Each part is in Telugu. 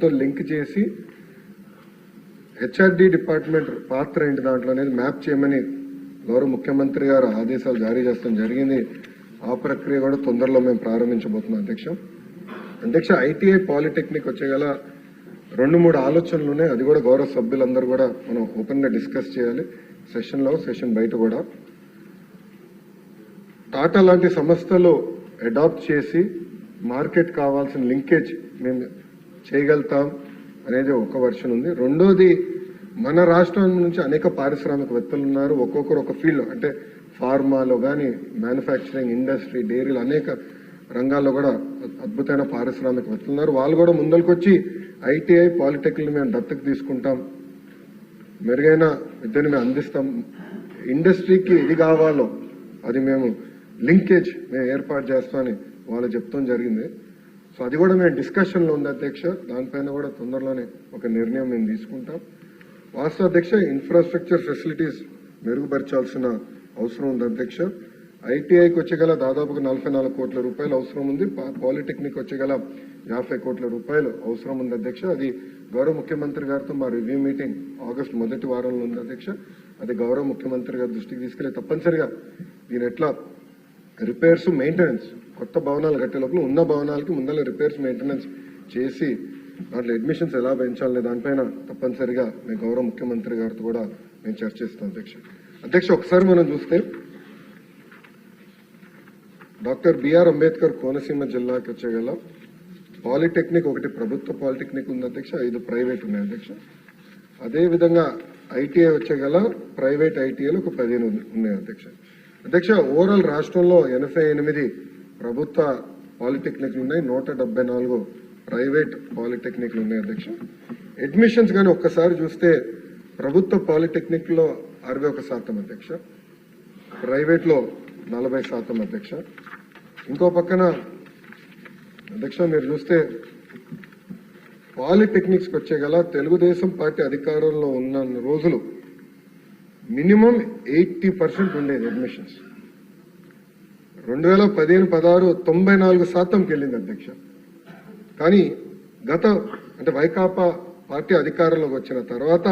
మొత్తం లింక్ చేసి హెచ్ఆర్డి డిపార్ట్మెంట్ పాత్ర ఏంటి దాంట్లో అనేది మ్యాప్ చేయమని గౌరవ ముఖ్యమంత్రి గారు ఆదేశాలు జారీ చేస్తాం. జరిగింది ఆ ప్రక్రియ కూడా తొందరలో మేము ప్రారంభించబోతున్నాం అధ్యక్ష. అధ్యక్ష ఐటీఐ పాలిటెక్నిక్ వచ్చేగల రెండు మూడు ఆలోచనలు ఉన్నాయి. అది కూడా గౌరవ సభ్యులందరూ కూడా మనం ఓపెన్గా డిస్కస్ చేయాలి. సెషన్లో సెషన్ బయట కూడా. టాటా లాంటి సంస్థలు అడాప్ట్ చేసి మార్కెట్ కావాల్సిన లింకేజ్ మేము చేయగలుగుతాం అనేది ఒక వర్షన్ ఉంది. రెండోది మన రాష్ట్రం నుంచి అనేక పారిశ్రామికవేత్తలు ఉన్నారు. ఒక్కొక్కరు ఒక ఫీల్డ్ అంటే ఫార్మాలో కానీ మ్యానుఫ్యాక్చరింగ్ ఇండస్ట్రీ డైరీలు అనేక రంగాల్లో కూడా అద్భుతమైన పారిశ్రామికవేత్తలు ఉన్నారు. వాళ్ళు కూడా ముందరికొచ్చి ఐటీఐ పాలిటెక్నిక్ మేము దత్తకు తీసుకుంటాం. మెరుగైన విద్యను మేము అందిస్తాం. ఇండస్ట్రీకి ఇది కావాలో అది మేము లింకేజ్ మేము ఏర్పాటు చేస్తామని వాళ్ళు చెప్తాం జరిగింది. సో అది కూడా మేము డిస్కషన్లో ఉంది అధ్యక్ష. దానిపైన కూడా తొందరలోనే ఒక నిర్ణయం మేము తీసుకుంటాం. వాస్తవ అధ్యక్ష ఇన్ఫ్రాస్ట్రక్చర్ ఫెసిలిటీస్ మెరుగుపరచాల్సిన అవసరం ఉంది అధ్యక్ష. ఐటీఐకి వచ్చేగల దాదాపుగా నలభై నాలుగు కోట్ల రూపాయలు అవసరం ఉంది. పా- పాలిటెక్నిక్ వచ్చేగల యాభై కోట్ల రూపాయలు అవసరం ఉంది అధ్యక్ష. అది గౌరవ ముఖ్యమంత్రి గారితో మా రివ్యూ మీటింగ్ ఆగస్ట్ మొదటి వారంలో ఉంది అధ్యక్ష. అది గౌరవ ముఖ్యమంత్రి గారి దృష్టికి తీసుకెళ్ళి తప్పనిసరిగా దీని ఎట్లా రిపేర్స్ మెయింటెనెన్స్ కొత్త భవనాలు కట్టే లోపల ఉన్న భవనాలకి ముందర రిపేర్స్ మెయింటెనెన్స్ చేసి దాంట్లో అడ్మిషన్స్ ఎలా పెంచాలనే దానిపైన తప్పనిసరిగా మీ గౌరవ ముఖ్యమంత్రి గారితో కూడా నేను చర్చిస్తాను అధ్యక్ష. అధ్యక్ష ఒకసారి మనం చూస్తే డాక్టర్ బిఆర్ అంబేద్కర్ కోనసీమ జిల్లాకి వచ్చేగల పాలిటెక్నిక్ ఒకటి ప్రభుత్వ పాలిటెక్నిక్ ఉంది అధ్యక్ష ఐదు ప్రైవేట్ ఉన్నాయి అధ్యక్ష. అదేవిధంగా ఐటీఐ వచ్చేగల ప్రైవేట్ ఐటీఐలు ఒక పదిహేను ఉన్నాయి అధ్యక్ష. అధ్యక్ష ఓవరాల్ రాష్ట్రంలో ఎనభై ఎనిమిది ప్రభుత్వ పాలిటెక్నిక్లు ఉన్నాయి. నూట డెబ్బై నాలుగు ప్రైవేట్ పాలిటెక్నిక్లు ఉన్నాయి అధ్యక్ష. అడ్మిషన్స్ కానీ ఒక్కసారి చూస్తే ప్రభుత్వ పాలిటెక్నిక్లో అరవై ఒక శాతం అధ్యక్ష. ప్రైవేట్లో నలభై శాతం అధ్యక్ష. ఇంకో పక్కన అధ్యక్ష మీరు చూస్తే పాలిటెక్నిక్స్కి వచ్చే గల తెలుగుదేశం పార్టీ అధికారంలో ఉన్న రోజులు మినిమం ఎయిటీ పర్సెంట్ ఉండేది అడ్మిషన్స్ రెండు వేల పదిహేను పదహారు తొంభై నాలుగు శాతంకి వెళ్ళింది అధ్యక్ష. కానీ గత అంటే వైకాపా పార్టీ అధికారంలోకి వచ్చిన తర్వాత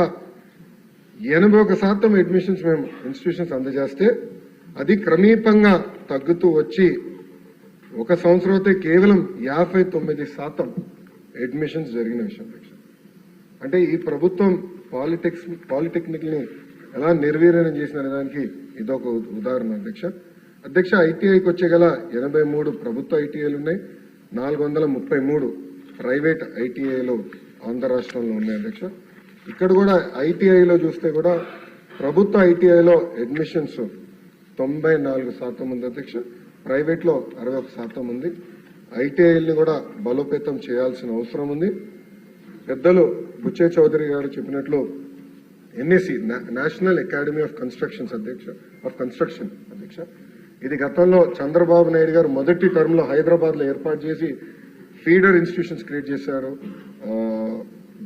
ఎనభై ఒక శాతం అడ్మిషన్స్ మేము ఇన్స్టిట్యూషన్స్ అందజేస్తే అది క్రమీపంగా తగ్గుతూ వచ్చి ఒక సంవత్సరం అయితే కేవలం యాభై తొమ్మిది శాతం అడ్మిషన్స్ జరిగిన విషయం అధ్యక్ష. అంటే ఈ ప్రభుత్వం పాలిటెక్స్ పాలిటెక్నిక్ని ఎలా నిర్వీర్యం చేసిన దానికి ఇదొక ఉదాహరణ అధ్యక్ష. అధ్యక్ష ఐటీఐకి వచ్చే గల ఎనభై మూడు ప్రభుత్వ ఐటీఐలు ఉన్నాయి. నాలుగు వందల ముప్పై మూడు ప్రైవేట్ ఐటీఐలు ఆంధ్ర రాష్ట్రంలో ఉన్నాయి అధ్యక్ష. ఇక్కడ కూడా ఐటీఐలో చూస్తే కూడా ప్రభుత్వ ఐటీఐలో అడ్మిషన్స్ తొంభై నాలుగు శాతం ఉంది అధ్యక్ష. ప్రైవేట్లో అరవై ఒక శాతం ఉంది. ఐటీఐల్ని కూడా బలోపేతం చేయాల్సిన అవసరం ఉంది. పెద్దలు బుచ్చే చౌదరి గారు చెప్పినట్లు NAC national academy of constructions అధ్యక్ష ఆఫ్ కన్స్ట్రక్షన్ అధ్యక్ష. ఇది గతంలో చంద్రబాబు నాయుడు గారు మొదటి టర్మ్లో హైదరాబాద్లో ఏర్పాటు చేసి ఫీడర్ ఇన్స్టిట్యూషన్స్ క్రియేట్ చేశారు.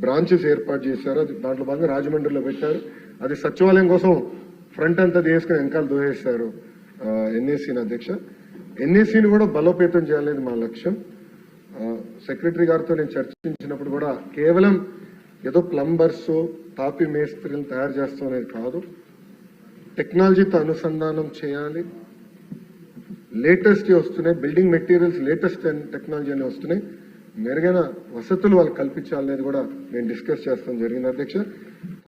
బ్రాంచెస్ ఏర్పాటు చేశారు. అది దాంట్లో భాగంగా రాజమండ్రిలో పెట్టారు. అది సచివాలయం కోసం ఫ్రంట్ అంతా తీసుకుని వెనకాల దోహేస్తారు ఎన్ఏసీని అధ్యక్ష. ఎన్ఏసీని కూడా బలోపేతం చేయాలనేది మా లక్ష్యం. సెక్రటరీ గారితో నేను చర్చించినప్పుడు కూడా కేవలం ఏదో ప్లంబర్స్ తాపి మేస్త్రిని తయారు చేస్తాం అనేది కాదు టెక్నాలజీతో అనుసంధానం చేయాలి. లేటెస్ట్ వస్తున్నాయి. బిల్డింగ్ మెటీరియల్స్ లేటెస్ట్ టెక్నాలజీ అని వస్తున్నాయి. మెరుగైన వసతులు వాళ్ళు కల్పించాలనేది కూడా మేము డిస్కస్ చేస్తాం జరిగింది. అధ్యక్ష